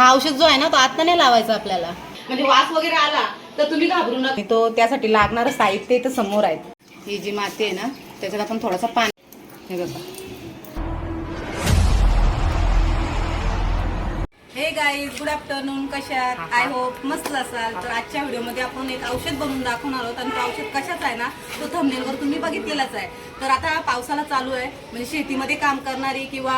हा औषध जो आहे ना तो आता नाही लावायचा आपल्याला. म्हणजे वास वगैरे आला तर तुम्ही घाबरू नका. तो त्यासाठी लागणारं साहित्य इथं समोर आहेत ही जी माती आहे ना त्याच्यात आपण थोडासा पाणी हे बघा. हे गाईज गुड आफ्टरनून कशात आय होप मस्त असाल. तर आजच्या व्हिडिओमध्ये आपण एक औषध बनवून दाखवणार आहोत. आणि तो औषध कशाचा आहे ना तो थंबनेलवर तुम्ही बघितलेलाच आहे. तर आता पावसाला चालू आहे. म्हणजे शेतीमध्ये काम करणारी किंवा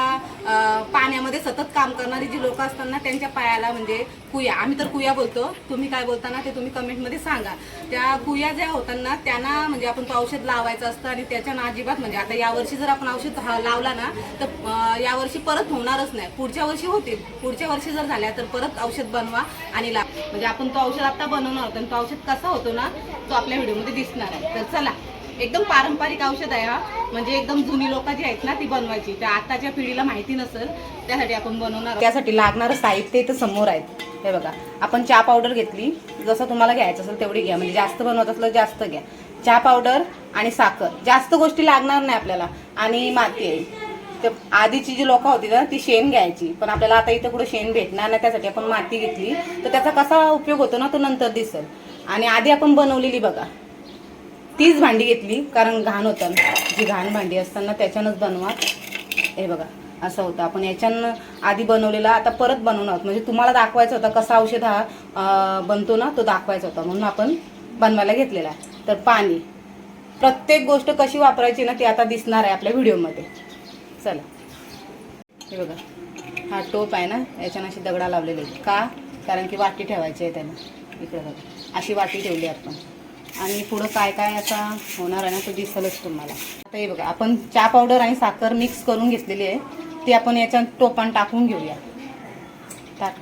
पाण्यामध्ये सतत काम करणारी जी लोक असतात ना त्यांच्या पायाला म्हणजे कुया. आम्ही तर कुया बोलतो. तुम्ही काय बोलताना ते तुम्ही कमेंटमध्ये सांगा. त्या कुया ज्या होतात ना त्यांना म्हणजे आपण तो औषध लावायचं असतं आणि त्याच्या अजिबात म्हणजे आता यावर्षी जर आपण औषध लावला ना तर यावर्षी परत होणारच नाही. पुढच्या वर्षी होतील. पुढच्या वर्षी जर झाल्या तर परत औषध बनवा आणि लाव. म्हणजे आपण तो औषध आता बनवणार होतो आणि तो औषध कसा होतो ना तो आपल्या व्हिडिओमध्ये दिसणार आहे. तर चला एकदम पारंपरिक औषध आहे हा. म्हणजे एकदम जुनी लोक जी आहेत ना ती बनवायची. त्या आताच्या पिढीला माहिती नसेल त्यासाठी आपण बनवणार त्यासाठी लागणारं साहित्य इथं समोर आहेत हे बघा आपण चहा पावडर घेतली. जसं तुम्हाला घ्यायचं असेल तेवढी घ्या. म्हणजे जास्त बनवत असलं जास्त घ्या. चहा पावडर आणि साखर. जास्त गोष्टी लागणार नाही आपल्याला. आणि माती आहे. तर आधीची जी लोक होती ना ती शेण घ्यायची. पण आपल्याला आता इथं कुठं शेण भेटणार नाही त्यासाठी आपण माती घेतली. तर त्याचा कसा उपयोग होतो ना तो नंतर दिसेल. आणि आधी आपण बनवलेली बघा. तीच भांडी घेतली कारण घाण होतं. जी घाण भांडी असताना त्याच्यानंच बनवा. हे बघा असं होतं. आपण याच्यानं आधी बनवलेला आता परत बनवणार आहोत. म्हणजे तुम्हाला दाखवायचा होता कसा औषध हा बनतो ना तो दाखवायचा होता. म्हणून आपण बनवायला घेतलेला आहे. तर पाणी. प्रत्येक गोष्ट कशी वापरायची ना ती आता दिसणार आहे आपल्या व्हिडिओमध्ये. चला. हे बघा. हा टोप आहे ना याच्यानं अशी दगडा लावलेले आहेत का? कारण की वाटी ठेवायची आहे त्याला. इकडे बघा. अशी वाटी ठेवली आपण. आणि पुढं काय काय आता होणार आहे ना तो दिसलच तुम्हाला. आता हे बघा आपण चहा पावडर आणि साखर मिक्स करून घेतलेली आहे. ती आपण याच्यात टोपान टाकून घेऊया. टाक.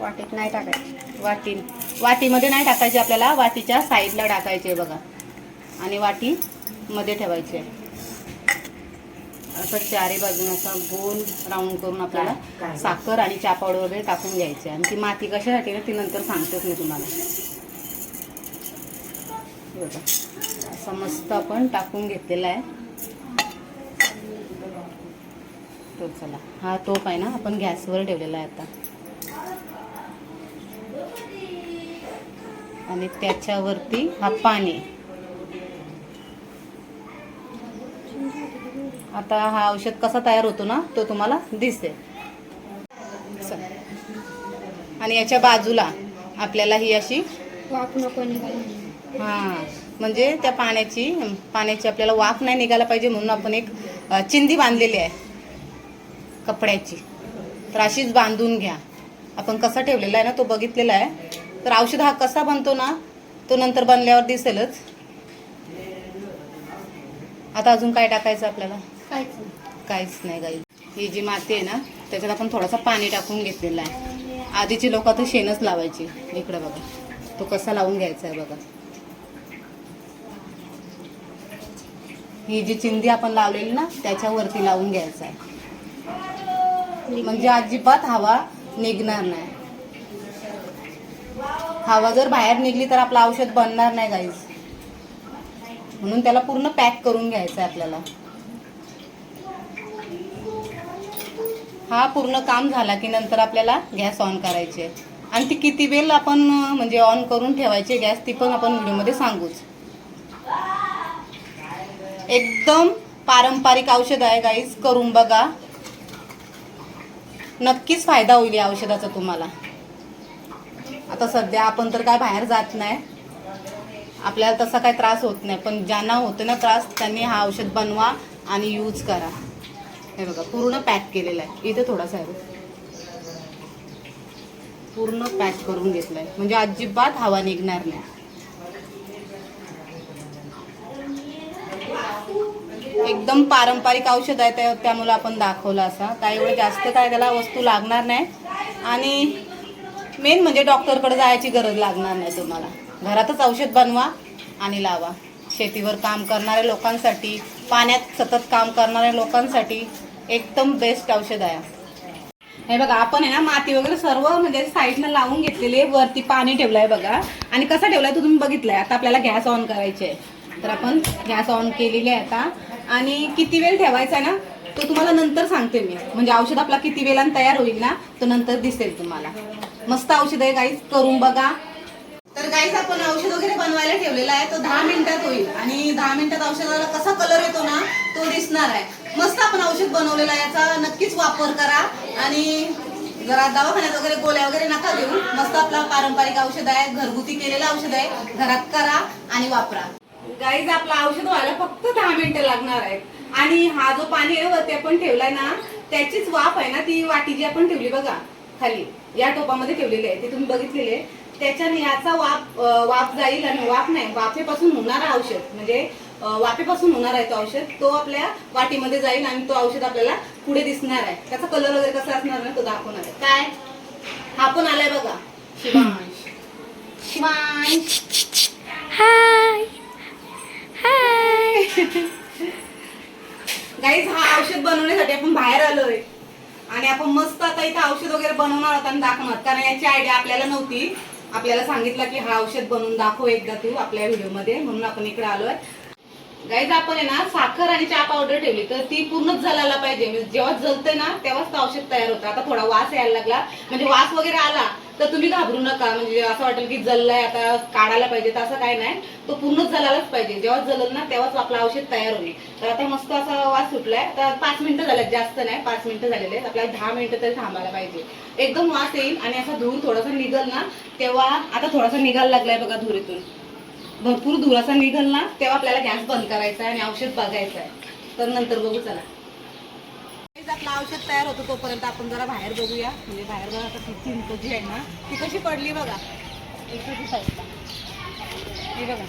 वाटेत नाही टाकायची. वाटी वाटीमध्ये नाही टाकायची आपल्याला वाटीच्या साईडला टाकायची आहे बघा. आणि वाटी मध्ये ठेवायची आहे. असं चारी बाजून असा गोल राऊंड करून आपल्याला साखर आणि चहा पावडर वगैरे टाकून घ्यायची. आणि ती माती कशासाठी ना ती नंतर सांगतेच मी तुम्हाला. बघा. असं मस्त आपण टाकून घेतलेला आहे. तो चला. हा तोप आहे ना आपण गॅसवर ठेवलेला आहे आता. आणि त्याच्यावरती हा पाणी. आता हा औषध कसा तयार होतो ना तो तुम्हाला चला. आणि याच्या बाजूला आपल्याला ही अशी हा म्हणजे त्या पाण्याची पाण्याची आपल्याला वाफ नाही निघायला पाहिजे म्हणून आपण एक चिंदी बांधलेली आहे. कपड्याची. तर अशीच बांधून घ्या. आपण कसा ठेवलेला आहे ना तो बघितलेला आहे. तर औषध हा कसा बनतो ना तो नंतर बनल्यावर दिसेलच. आता अजून काय टाकायचं आपल्याला? काहीच नाही. गाई ही जी माती आहे ना त्याच्यात आपण थोडासा पाणी टाकून घेतलेला आहे. आधीची लोक तर शेणच लावायची. इकडे बघा. तो कसा लावून घ्यायचा आहे बघा. ही जी चिंदी आपण लावलेली ना त्याच्यावरती लावून घ्यायचा आहे. म्हणजे अजिबात हवा निघणार नाही. हवा जर बाहेर निघली तर आपलं औषध बनणार नाही गाईज म्हणून त्याला पूर्ण पॅक करून घ्यायचं आहे आपल्याला. हा पूर्ण काम झाला की नंतर आपल्याला गॅस ऑन करायचे आणि ती किती वेळ आपण म्हणजे ऑन करून ठेवायचे गॅस ती पण आपण व्हिडिओमध्ये सांगूच. एकदम पारंपरिक औषध आहे गाईज करून बघा. नक्कीच फायदा होईल या औषधाचा तुम्हाला. आता सध्या आपण तर काय बाहेर जात नाही. आपल्याला तसा काही त्रास होत नाही पण ज्यांना होतं ना त्रास त्यांनी हा औषध बनवा आणि यूज करा. हे बघा पूर्ण पॅक केलेलं आहे. इथे थोडासा आहे पूर्ण पॅक करून घेतलाय. म्हणजे अजिबात हवा निघणार नाही. एकदम पारंपरिक औषध आहे त्या त्यामुळे आपण दाखवलं असा. काय एवढं जास्त काय त्याला वस्तू लागणार नाही. आणि मेन म्हणजे डॉक्टरकडे जायची गरज लागणार नाही तुम्हाला. घरातच औषध बनवा आणि लावा. शेतीवर काम करणाऱ्या लोकांसाठी पाण्यात सतत काम करणाऱ्या लोकांसाठी एकदम बेस्ट औषध आहे. हे बघा आपण आहे ना माती वगैरे सर्व म्हणजे साईडनं लावून घेतलेले वरती पाणी ठेवलंय बघा. आणि कसा ठेवलाय तो तुम्ही बघितलाय. आता आपल्याला गॅस ऑन करायचे आहे. तर आपण गॅस ऑन केलेली आहे आता. आणि किती वेळ ठेवायचा आहे ना तो तुम्हाला नंतर सांगते मी. म्हणजे औषध आपला किती वेळानं तयार होईल ना तो नंतर दिसेल तुम्हाला. मस्त औषध आहे काहीच करून बघा. तर आपण औषध वगैरे बनवायला ठेवलेला आहे. तो दहा मिनिटात होईल. आणि दहा मिनिटात औषधाला कसा कलर येतो ना तो दिसणार आहे. मस्त आपण औषध बनवलेला आहे याचा. नक्कीच वापर करा. आणि जरा दवाखान्यात वगैरे गोळ्या वगैरे नका देऊ. मस्त आपला पारंपरिक औषध आहे. घरगुती केलेलं औषध आहे. घरात करा आणि वापरा. गाईज आपलं औषध व्हायला फक्त दहा मिनिटं लागणार आहेत. आणि हा जो पाणी आहे वरती आपण ठेवलाय ना त्याचीच वाफ आहे ना ती वाटी जी आपण ठेवली बघा खाली. या टोपामध्ये ठेवलेली आहे. ते तुम्ही बघितलेले आहे. त्याच्याने याचा वाफ अं, वाफ जाईल आणि वाफ नाही वाफेपासून होणारा औषध म्हणजे वाफेपासून होणार आहे तो औषध तो आपल्या वाटीमध्ये जाईल आणि तो औषध आपल्याला पुढे दिसणार आहे. त्याचा कलर वगैरे कसा असणार ना तो दाखवणार आहे. काय? हा पण आलाय बघा. Shivansh. Shivansh. Hi. Hi. Guys हा औषध बनवण्यासाठी आपण बाहेर आलोय. आणि आपण मस्त आता इथे औषध वगैरे बनवणार आहोत आणि दाखवणार. कारण याची आयडिया आपल्याला नव्हती. आपल्याला सांगितलं की हा औषध बनवून दाखव एकदा तू आपल्या व्हिडिओमध्ये म्हणून आपण इकडे आलोय. गाईज आपण आहे ना साखर आणि चहा पावडर ठेवली. तर ती पूर्णच जलायला पाहिजे. म्हणजे जेव्हा जलते ना तेव्हाच औषध तयार होतं. आता थोडा वास यायला लागला. म्हणजे वास वगैरे आला तर तुम्ही घाबरू नका. म्हणजे असं वाटेल की जललाय आता काढायला पाहिजे तर असं काय नाही. तो पूर्णच जलायलाच पाहिजे. जेव्हा जलल ना तेव्हाच आपलं औषध तयार होईल. तर आता मस्त असा वास सुटलाय. आता पाच मिनिटं झाल्यात जास्त नाही. पाच मिनिटं झालेले आहेत. आपल्याला दहा मिनिटं तरी थांबायला पाहिजे. एकदम वास येईल आणि असा धूर थोडासा निघल ना तेव्हा आता थोडासा निघायला लागलाय बघा धुरीतून. भरपूर धुराचा असा निघल ना तेव्हा आपल्याला गॅस बंद करायचा आहे आणि औषध बघायचं आहे. तर नंतर बघू चला. आपलं औषध तयार होतं तोपर्यंत आपण जरा बाहेर बघूया. म्हणजे बाहेर बघा आता ती चिंच जी आहे ना ती कशी पडली बघा. हे बघा.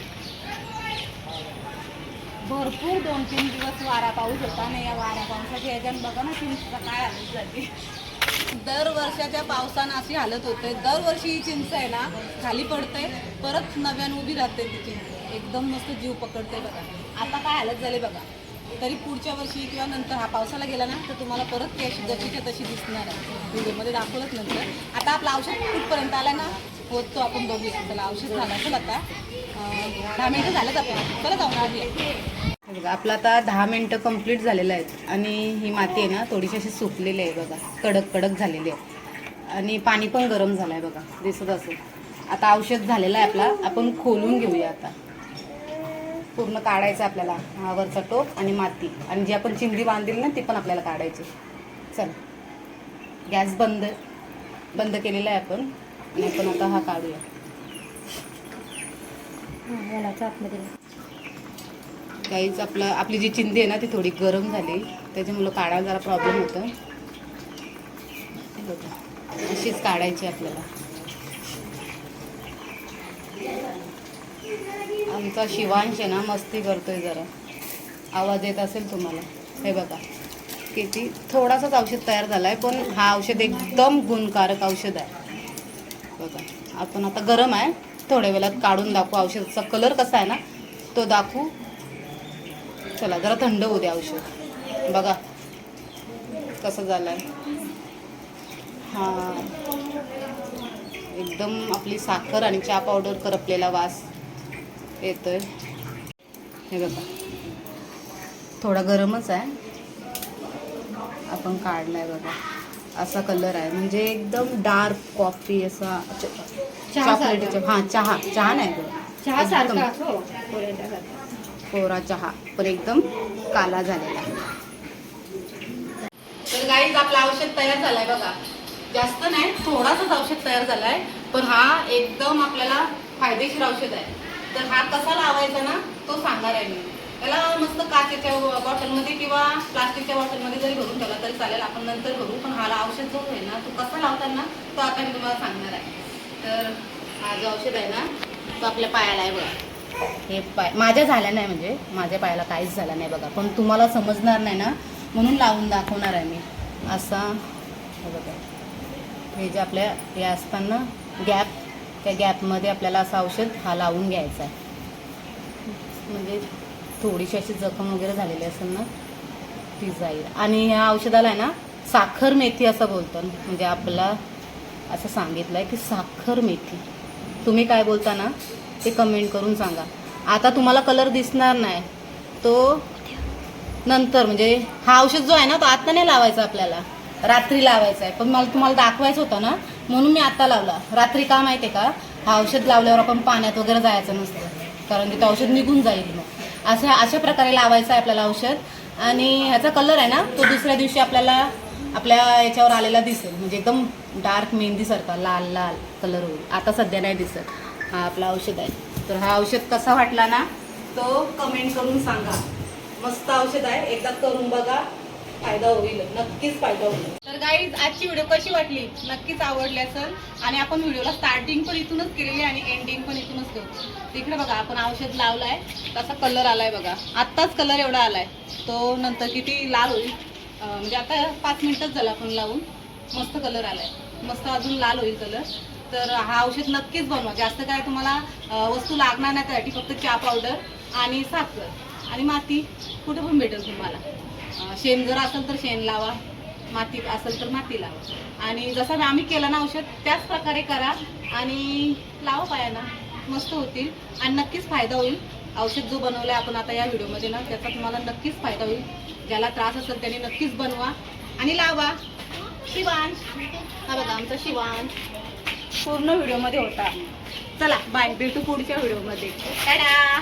भरपूर दोन तीन दिवस वारा पाऊस होता ना या वारा पावसाच्या याच्यानं बघा ना चिंचचा काय आली जाते. दर वर्षाच्या पावसानं अशी हालत होते. दरवर्षी ही चिंच आहे ना खाली पडते परत नव्यानं उभी राहते ती चिंच. एकदम मस्त जीव पकडते बघा. आता काय हालत झाली बघा. तरी पुढच्या वर्षी किंवा नंतर हा पावसाला गेला ना तर तुम्हाला परत ती अशी जशीच्या तशी दिसणार आहे. व्हिडिओमध्ये दाखवलंच नंतर. आता आपला औषध कुठपर्यंत आला ना होत तो आपण बघूया. त्याला औषध झालं असेल आता. दहा मिनिटं झालंच आपण चला जाऊन आधी म्हणजे बघा आपलं आता दहा मिनटं कंप्लीट झालेलं आहेत. आणि ही माती आहे ना थोडीशी अशी सुकलेली आहे बघा. कडक कडक झालेली आहे. आणि पाणी पण गरम झालं आहे बघा. दिसत असेल. आता औषध झालेलं आहे आपला. आपण खोलून घेऊया आता. पूर्ण काढायचं आपल्याला. हा वरचा टोप आणि माती. आणि जी आपण चिंधी बांधली ना ती पण आपल्याला काढायची. चल. गॅस बंद बंद केलेला आहे आपण. आणि आपण आता हा काढूया. काहीच आपलं आपली जी चिंदी आहे ना ती थोडी गरम झाली. त्याच्यामुळं काढायला जरा प्रॉब्लेम होतं. बघा. अशीच काढायची आपल्याला. आमचा शिवांश आहे ना मस्ती करतोय जरा. आवाज येत असेल तुम्हाला? हे बघा किती थोडासाच औषध तयार झाला आहे पण हा औषध एकदम गुणकारक औषध आहे. बघा आपण आता गरम आहे. थोड्या वेळात काढून दाखवू. औषधाचा कलर कसा आहे ना तो दाखवू. चला जरा थंड होऊ द्या औषध. बघा कसं झालं आहे हां. एकदम आपली साखर आणि चहा पावडर करपलेला वास येतोय. हे बघा. थोडा गरमच आहे. आपण काढलाय बघा. असा कलर आहे. म्हणजे एकदम डार्क कॉफी असा चॉकलेटीचा हां चहा. चहा नाही गं. एकदम. कोरा चहा पण एकदम काला झालेला. तर गाईज आपला औषध तयार झालाय बघा. जास्त नाही थोडासाच औषध तयार झालाय पण हा एकदम आपल्याला फायदेशीर औषध आहे. तर हा कसा लावायचा ना तो सांगणार आहे मी. त्याला मस्त काचेच्या बॉटलमध्ये किंवा प्लास्टिकच्या बॉटलमध्ये जरी भरून ठेवला तरी चालेल आपण नंतर भरू पण हा औषध जो आहे ना तो कसा लावताना तो आता मी तुम्हाला सांगणार आहे. तर हा जो औषध आहे ना तो आपल्या पायाला आहे बघा. हे पाय माझ्या झाल्या नाही म्हणजे माझ्या पायाला काहीच झालं नाही बघा. पण तुम्हाला समजणार नाही ना? म्हणून लावून दाखवणार आहे मी. असा हे बघा. हे जे आपल्या हे असताना गॅप त्या गॅपमध्ये आपल्याला असं औषध हा लावून घ्यायचा आहे. म्हणजे थोडीशी अशी जखम वगैरे झालेली असेल ना ती जाईल. आणि ह्या औषधाला आहे ना साखर मेथी असं बोलतात. म्हणजे आपला असं सांगितलं आहे की साखर मेथी. तुम्ही काय बोलता ना? ते कमेंट करून सांगा. आता तुम्हाला कलर दिसणार नाही. तो नंतर म्हणजे हा औषध जो आहे ना तो आता नाही लावायचा आपल्याला. रात्री लावायचा आहे. पण मला तुम्हाला दाखवायचं होतं ना म्हणून मी आता लावला. रात्री का माहिती आहे का? हा औषध लावल्यावर आपण पाण्यात वगैरे जायचं नसतं. कारण की ते औषध निघून जाईल मग. असं अशा प्रकारे लावायचं आहे आपल्याला औषध. आणि ह्याचा कलर आहे ना तो दुसऱ्या दिवशी आपल्याला आपल्या याच्यावर आलेला दिसेल. म्हणजे एकदम डार्क मेहंदीसारखा लाल लाल कलर होईल. आता सध्या नाही दिसत. हा आपला औषध आहे. तर हा औषध कसा वाटला ना तो कमेंट करून सांगा. मस्त औषध आहे. एकदा करून बघा फायदा होईल. नक्कीच फायदा होईल. तर गाईज आजची व्हिडिओ कशी वाटली? नक्कीच आवडली असेल. आणि आपण व्हिडिओला स्टार्टिंग पण इथूनच केलेली आणि एंडिंग पण इथूनच करतो तिकडे बघा आपण औषध लावलाय. तसा कलर आलाय बघा. आत्ताच कलर एवढा आलाय. तो नंतर किती लाल होईल? म्हणजे आता पाच मिनिटच झालं आपण लावून. मस्त कलर आलाय. मस्त अजून लाल होईल कलर तर हा औषध नक्कीच बनवा. जास्त काय तुम्हाला वस्तू लागणार नाही त्यासाठी फक्त चहा पावडर आणि साखर आणि माती. कुठे पण भेटेल तुम्हाला. शेण जर असेल तर शेण लावा माती असेल तर माती लावा. आणि जसं आम्ही केलं ना औषध त्याच प्रकारे करा आणि लावा पायाना. मस्त होतील. आणि नक्कीच फायदा होईल. औषध जो बनवलाय आपण आता या व्हिडिओमध्ये ना त्याचा तुम्हाला नक्कीच फायदा होईल. ज्याला त्रास असेल त्याने नक्कीच बनवा आणि लावा. शिवान. हा बघा आमचा शिवान. पूर्ण व्हिडिओमध्ये होता. चला बाय भेटू पुढच्या व्हिडिओमध्ये. टाटा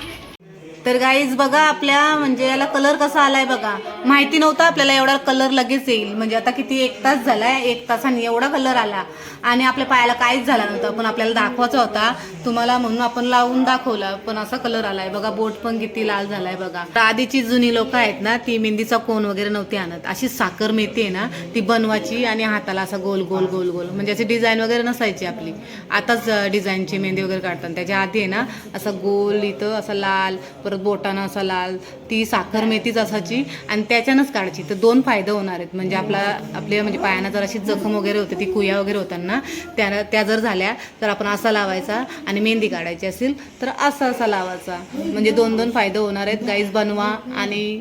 तर गाईज बघा आपल्या म्हणजे याला कलर कसा आलाय बघा. माहिती नव्हतं आपल्याला एवढा कलर लगेच येईल. म्हणजे आता किती एक तास झालाय एक तासाने एवढा कलर आला. आणि आपल्या पायाला काहीच झाला नव्हता. पण आपल्याला दाखवायचा होता. तुम्हाला म्हणून आपण लावून दाखवला पण असा कलर आलाय. बघा बोट पण किती लाल झालाय बघा. तर आधीची जुनी लोक आहेत ना ती मेहंदीचा कोण वगैरे नव्हती आणत. अशी साखर मेथी आहे ना ती बनवायची आणि हाताला असा गोल गोल गोल गोल. म्हणजे अशी डिझाईन वगैरे नसायची आपली. आताच डिझाईनची मेहंदी वगैरे काढतात. त्याच्या आधी आहे ना असा गोल इथं असा लाल परत बोटानं असा लाल ती साखर मेथीच असायची आणि त्याच्यानंच काढायची. तर दोन फायदे होणार आहेत. म्हणजे आपला आपल्या म्हणजे पायानं जर अशी जखम वगैरे होते ती कुया वगैरे होताना त्या त्या जर झाल्या तर आपण असा लावायचा आणि मेहंदी काढायची असेल तर असा असा लावायचा. म्हणजे दोन दोन फायदे होणार आहेत. गाईज बनवा आणि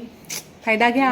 फायदा घ्या.